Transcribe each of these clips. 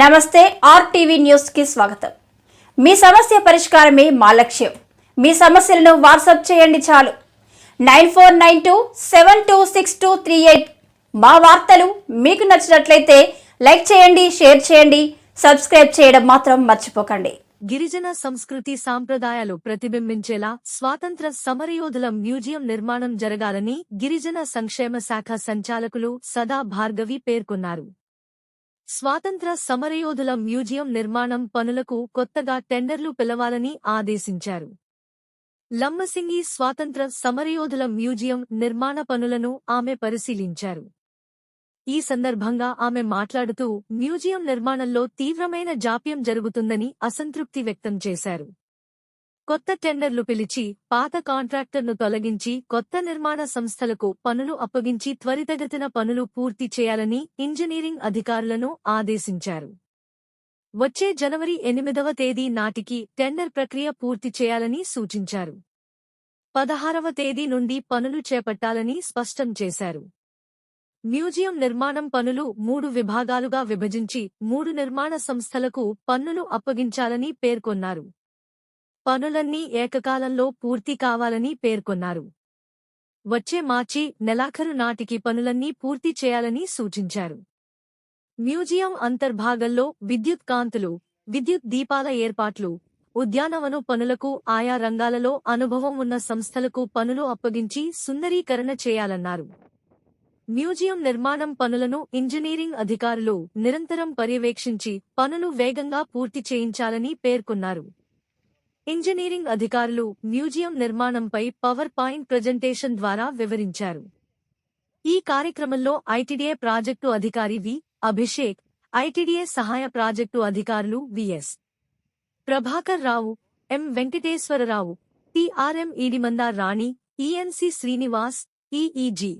నమస్తే ఆర్టీవీ న్యూస్కి స్వాగతం. మీ సమస్య పరిష్కారమే మా లక్ష్యం. మీ సమస్యలను వాట్సాప్ చేయండి చాలు. Nine four nine two seven two six two three eight మా వార్తలు మీకు నచ్చినట్లయితే లైక్ చేయండి షేర్ చేయండి సబ్స్క్రైబ్ చేయడం మాత్రం మర్చిపోకండి. గిరిజన సంస్కృతి సాంప్రదాయాలు ప్రతిబింబించేలా స్వాతంత్ర సమరయోధుల మ్యూజియం నిర్మాణం జరగాలని గిరిజన సంక్షేమ శాఖ సంచాలకులు సదా భార్గవి పేర్కొన్నారు. స్వాతంత్ర సమరయోధుల మ్యూజియం నిర్మాణం పనులకు కొత్తగా టెండర్లు పిలవాలని ఆదేశించారు. లమ్మసింగి స్వాతంత్ర సమరయోధుల మ్యూజియం నిర్మాణ పనులను ఆమె పరిశీలించారు. ఈ సందర్భంగా ఆమె మాట్లాడుతూ మ్యూజియం నిర్మాణంలో తీవ్రమైన జాప్యం జరుగుతుందని అసంతృప్తి వ్యక్తం చేశారు. కొత్త టెండర్లు పిలిచి పాత కాంట్రాక్టర్ను తొలగించి కొత్త నిర్మాణ సంస్థలకు పనులు అప్పగించి త్వరితగతిన పనులు పూర్తి చేయాలని ఇంజనీరింగ్ అధికారులను ఆదేశించారు. వచ్చే జనవరి ఎనిమిదవ తేదీ నాటికి టెండర్ ప్రక్రియ పూర్తి చేయాలని సూచించారు. పదహారవ తేదీ నుండి పనులు చేపట్టాలని స్పష్టం చేశారు. మ్యూజియం నిర్మాణం పనులు మూడు విభాగాలుగా విభజించి మూడు నిర్మాణ సంస్థలకు పన్నులు అప్పగించాలని పేర్కొన్నారు. పనులన్నీ ఏకకాలంలో పూర్తి కావాలని పేర్కొన్నారు. వచ్చే మార్చి నెలాఖరు నాటికి పనులన్నీ పూర్తి చేయాలని సూచించారు. మ్యూజియం అంతర్భాగంలో విద్యుత్ కాంతులు విద్యుత్ దీపాల ఏర్పాట్లు ఉద్యానవన పనులకు ఆయా రంగాలలో అనుభవం ఉన్న సంస్థలకు పనులు అప్పగించి సుందరీకరణ చేయాలన్నారు. మ్యూజియం నిర్మాణం పనులను ఇంజనీరింగ్ అధికారులు నిరంతరం పర్యవేక్షించి పనులు వేగంగా పూర్తి చేయించాలని పేర్కొన్నారు. ఇంజనీరింగ్ అధికారులు మ్యూజియం నిర్మాణంపై పవర్ పాయింట్ ప్రజెంటేషన్ ద్వారా వివరించారు. ఈ కార్యక్రమంలో ఐటీడీఏ ప్రాజెక్టు అధికారి వి. అభిషేక్ ఐటీడీఏ సహాయ ప్రాజెక్టు అధికారులు VS Prabhakar Rao M. Venkateswara Rao TRM Edimanda Rani ENC Srinivas EEG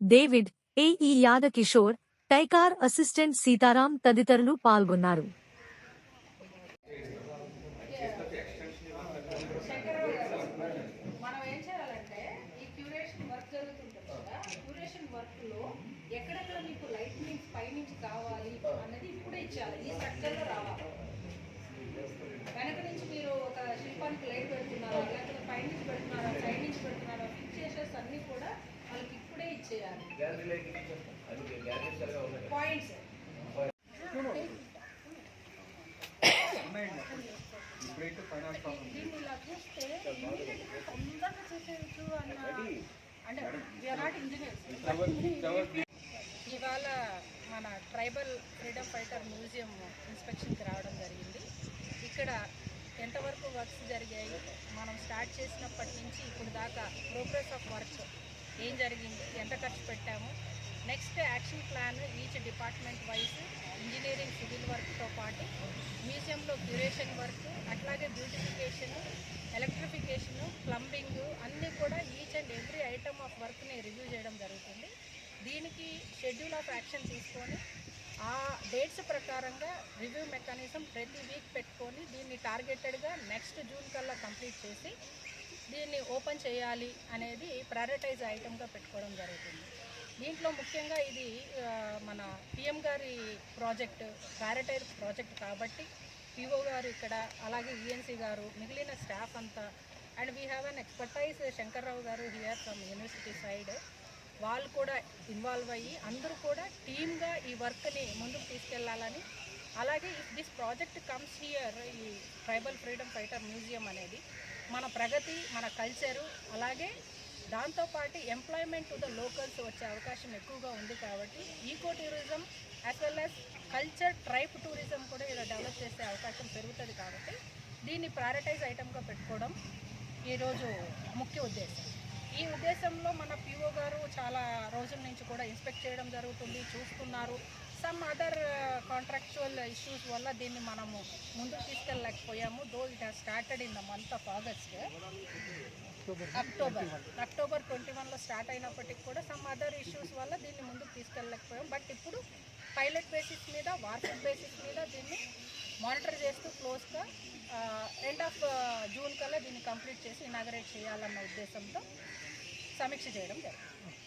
David AE Yadakishore టైకార్ assistant Sitaram తదితరులు పాల్గొన్నారు మనం ఏం చేయాలంటే ఈ క్యూరేషన్ వర్క్ జరుగుతుంటుంది కదా క్యూరేషన్ వర్క్లో ఎక్కడెక్కడ మీకు పైనుంచి కావాలి అన్నది ఇప్పుడే ఇచ్చేయాలి ఈ స్ట్రక్చర్లో రావాలి. వెనక నుంచి మీరు ఒక శిల్పానికి లైట్ పెడుతున్నారా లేకపోతే పైనుంచి పెడుతున్నారా సైడ్ నుంచి పెడుతున్నారా ఫిక్సేషన్స్ అన్నీ కూడా వాళ్ళకి ఇప్పుడే ఇచ్చేయాలి. పాయింట్స్ దీన్ని ఇలా చూస్తే తొందరగా చేసేయచ్చు అన్న అంటే we are not engineers tribal freedom fighter museum ఇన్స్పెక్షన్కి రావడం జరిగింది. ఇక్కడ ఎంతవరకు వర్క్స్ జరిగాయి? మనం స్టార్ట్ చేసినప్పటి నుంచి ఇప్పుడు దాకా ప్రోగ్రెస్ ఆఫ్ వర్క్స్ ఏం జరిగింది? ఎంత ఖర్చు పెట్టాము? Next action plan each department wise engineering civil వర్క్తో పాటు మ్యూజియంలో క్యూరేషన్ వర్క్ అట్లాగే బ్యూటిఫికేషన్ ఎలక్ట్రిఫికేషను ప్లంబింగ్ అన్నీ కూడా each and every item of వర్క్ని రివ్యూ చేయడం జరుగుతుంది. దీనికి షెడ్యూల్ ఆఫ్ యాక్షన్ తీసుకొని డేట్స్ ప్రకారంగా రివ్యూ మెకానిజం ప్రతి వీక్ పెట్టుకొని దీన్ని టార్గెటెడ్గా నెక్స్ట్ జూన్ కల్లా కంప్లీట్ చేసి దీన్ని ఓపెన్ చేయాలి అనేది ప్రయారిటైజ్ ఐటమ్గా పెట్టుకోవడం జరుగుతుంది. దీంట్లో ముఖ్యంగా ఇది మన పిఎం గారి ప్రాజెక్ట్ ప్రయారిటైజ్ ప్రాజెక్ట్ కాబట్టి పిఓ గారు ఇక్కడ అలాగే ఈఎన్సీ గారు మిగిలిన స్టాఫ్ అంతా. And we have an expertise Shankar Rao గారు హియర్ ఫ్రమ్ యూనివర్సిటీ సైడ్ వాళ్ళు కూడా ఇన్వాల్వ్ అయ్యి అందరూ కూడా టీమ్గా ఈ వర్క్ని ముందుకు తీసుకెళ్ళాలని. అలాగే if this project comes here ఈ ట్రైబల్ ఫ్రీడమ్ ఫైటర్ మ్యూజియం అనేది మన ప్రగతి మన కల్చరు అలాగే దాంతోపాటు ఎంప్లాయ్మెంట్ టు ద లోకల్స్ వచ్చే అవకాశం ఎక్కువగా ఉంది కాబట్టి eco tourism as well as culture tribe tourism కూడా ఇలా డెవలప్ చేసే అవకాశం పెరుగుతుంది కాబట్టి దీన్ని ప్రయారిటైజ్ ఐటమ్గా పెట్టుకోవడం ఈరోజు ముఖ్య ఉద్దేశం. ఈ ఉద్దేశంలో మన పిఓ గారు చాలా రోజుల నుంచి కూడా ఇన్స్పెక్ట్ చేయడం జరుగుతుంది చూస్తున్నారు. సమ్ అదర్ కాంట్రాక్చువల్ ఇష్యూస్ వల్ల దీన్ని మనము ముందుకు తీసుకెళ్ళలేకపోయాము. Though it has started in the month of August October October twenty వన్లో స్టార్ట్ అయినప్పటికీ కూడా సమ్ అదర్ ఇష్యూస్ వల్ల దీన్ని ముందుకు తీసుకెళ్ళలేకపోయాం బట్ ఇప్పుడు పైలట్ బేసిస్ మీద వార్షిప్ బేసిస్ మీద దీన్ని మానిటర్ చేస్తూ క్లోజ్గా ఎండ్ ఆఫ్ జూన్ కల్లా దీన్ని కంప్లీట్ చేసి ఇనాగరేట్ చేయాలన్న ఉద్దేశంతో సమీక్ష చేయడం జరిగింది.